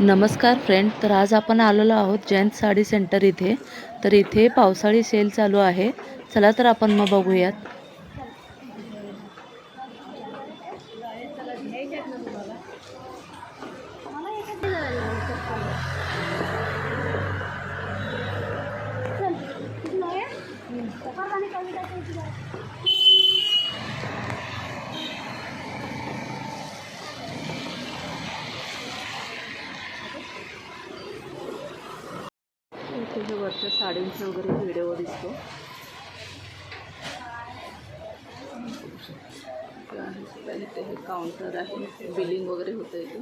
नमस्कार फ्रेंड तर आज आपण आलेलो आहोत जयंत साडी सेंटर इथे. तर इथे पावसाळी सेल चालू आहे. चला तर आपण मग बघूयात. इथे हे वरच्या साडींचे वगैरे व्हिडिओ दिसतो. हे इथे हे काउंटर आहे. बिलिंग वगैरे होतं इथे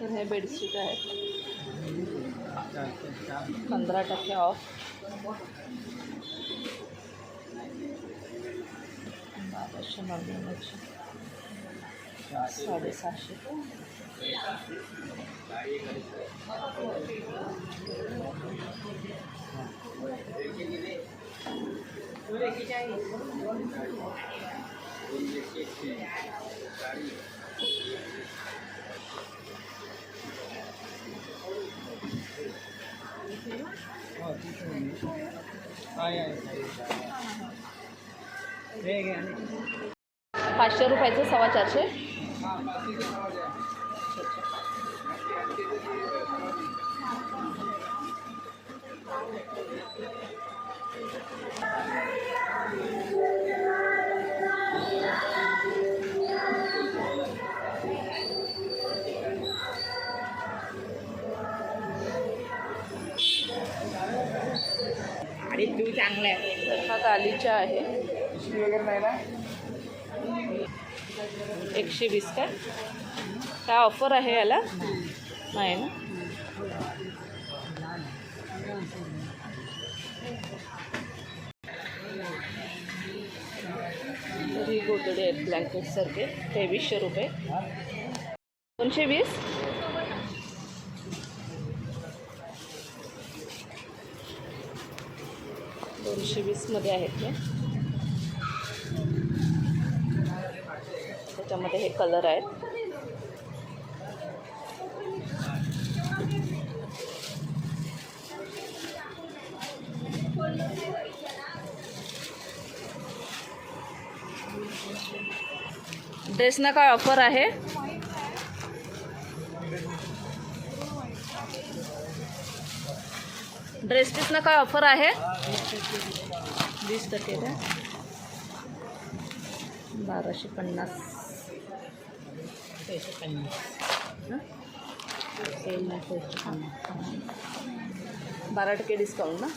तर हे बेडशीट आहेत पंधरा टक्के ऑफ बाराशे नव्याण्णवचे. साडेसहाशे पाचशे रुपयाचं सव्वा चारशे आणि तू चांगला आहे. तर हा गालीचा आहे वगैरे नाही ना? एकशे वीस काय काय ऑफर आहे याला? नाही ना? ही गोदडे आहेत ब्लँकेटसारखे तेवीसशे रुपये. दोनशे वीस? दोनशे वीसमध्ये आहेत ते. त्याच्यामध्ये हे कलर आहेत. ड्रेसना काय ऑफर आहे? ड्रेस काय ऑफर आहे? वीस टक्के का? बाराशे पन्नास. पैसे पन्नास हं? सेल ना पैसे पन्नास बारा टक्के डिस्काउंट ना?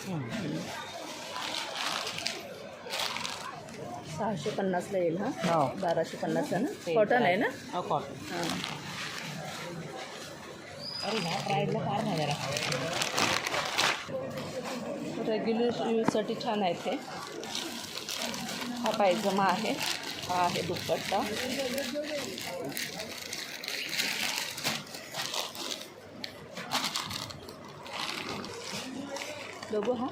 सहाशे पन्नासला येईल हा? हो. बाराशे पन्नास आहे ना? कॉटन आहे ना? हो कॉटन हां. अरे ह्या प्राईजला फार नाही जरा रेग्युलर यूजसाठी छान आहे ते. हा पायजमा आहे. हा आहे दुपट्टा. बघू हा.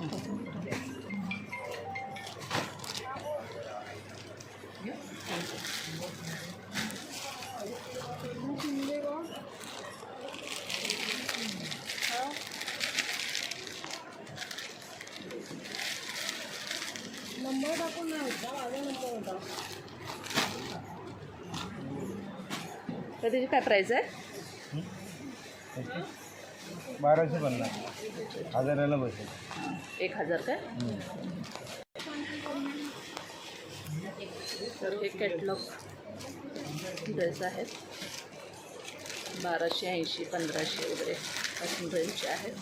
नंबर टाकून नाही होता माझा नंबर होता. तर त्याची काय प्राईस आहे? बाराशे पन्नास. हजाराला बसेल. एक हजार काय? तर हे कॅटलॉग ड्रेस आहेत. बाराशे ऐंशी पंधराशे वगैरे पासून रेंजचे आहेत.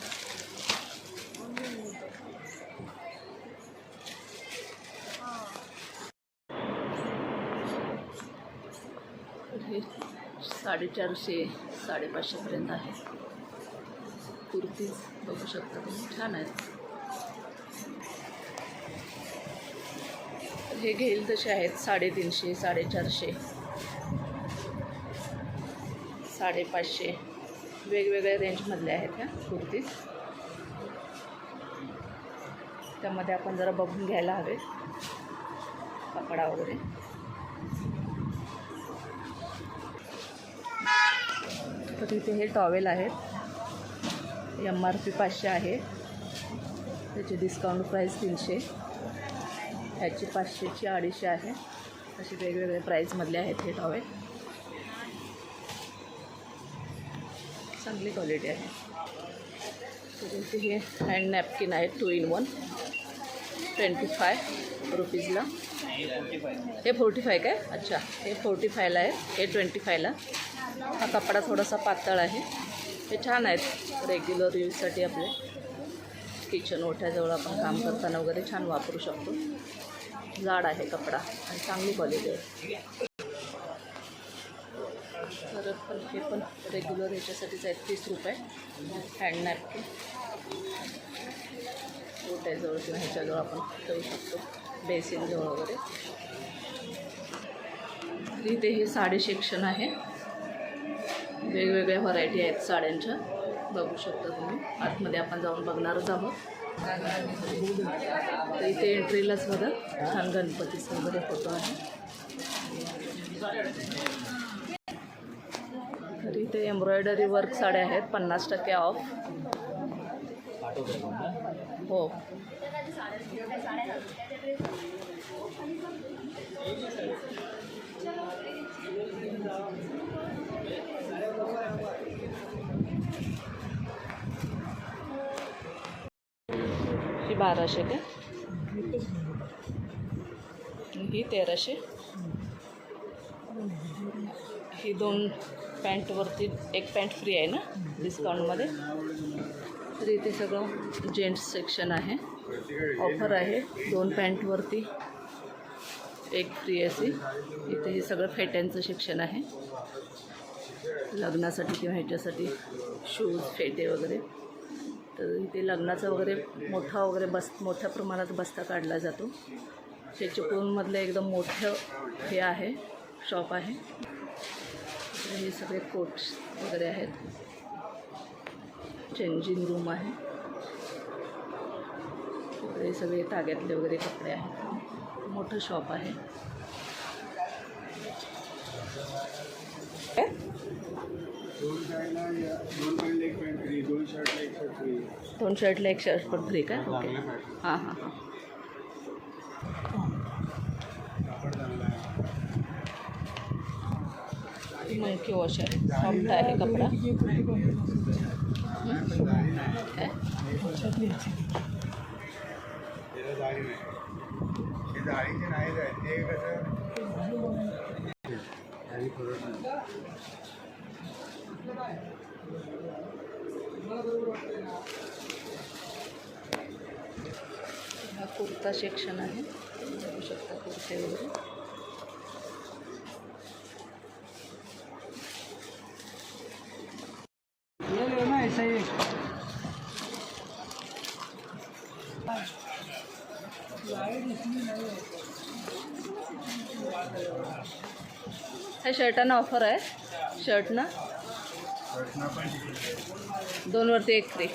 हे साडेचारशे साडेपाचशेपर्यंत आहे. कुर्तीज बघू शकता तुम्ही. छान आहेत. हे घेईल तसे आहेत साडेतीनशे साडेचारशे साडेपाचशे. वेगवेगळ्या रेंजमधल्या आहेत ह्या कुर्तीज. त्यामध्ये आपण जरा बघून घ्यायला हवे. कपडा वगैरे. तर तिथे हे टॉवेल आहेत. एम आर पी पाचशे आहे. त्याची डिस्काउंट प्राईस तीनशे. ह्याची पाचशेची अडीचशे आहे. असे वेगवेगळे प्राईजमधले आहेत हे टॉवेल. चांगली क्वालिटी आहे. तुमचे हे हँड नॅपकिन आहेत two in one twenty five रुपीजला हे फोर्टी फाय काय? अच्छा हे फोर्टी फायला आहे. हे ट्वेंटी फायला हा कपडा थोडासा पातळ आहे. हे छान आहेत. रेग्युलर यूजसाठी आपले. किचन ओठ्याजवळ आपण काम करताना वगैरे छान वापरू शकतो. जाड आहे कपडा आणि चांगली क्वालिटी आहे. परत पण हे पण रेग्युलर ह्याच्यासाठीच आहेत तीस रुपये. हँड नॅपकिन ओट्याजवळ किंवा ह्याच्याजवळ आपण ठेवू शकतो. बेसिनजवळ वगैरे. इथे हे साडी सेक्शन आहे. वेगवेगळ्या व्हरायटी आहेत साड्यांच्या. बघू शकता तुम्ही. आतमध्ये आपण जाऊन बघणारच आहोत. तर इथे एंट्रीलाच बघा छान गणपतीचा वगैरे फोटो आहे तर इथे एम्ब्रॉयडरी वर्क साड्या आहेत पन्नास टक्के ऑफ. हो. ही बाराशे का? ही तेराशे. ही दोन पॅन्टवरती एक पॅन्ट फ्री आहे ना डिस्काउंटमध्ये तर इथे सगळं जेंट्स सेक्शन आहे. ऑफर आहे. दोन पॅन्टवरती एक फ्री अशी. इथे हे सगळं फेट्यांचं शिक्षण आहे. लग्नासाठी किंवा ह्याच्यासाठी शूज फेटे वगैरे. तर इथे लग्नाचा वगैरे मोठा वगैरे बस मोठ्या प्रमाणात बस्ता काढला जातो. हे चिपळूणमधलं एकदम मोठं हे आहे शॉप आहे. हे सगळे कोट्स वगैरे आहेत. चेंजिंग रूम आहे. हे सगळे ताग्यातले वगैरे कपडे आहेत. मोठं शॉप आहे. दोन दोन शर्टला एक शर्ट पण फ्री का ओके हाँ हाँ हाँ मंकी वॉश आहे सॉफ्ट आहे कपडा हं? काय? हा कुर्ता सेक्शन आहे. बघू शकता कुर्ते वगैरे ह्या शर्टांना ऑफर आहे. शर्ट ना शर्टना. दोन वरती एक फ्री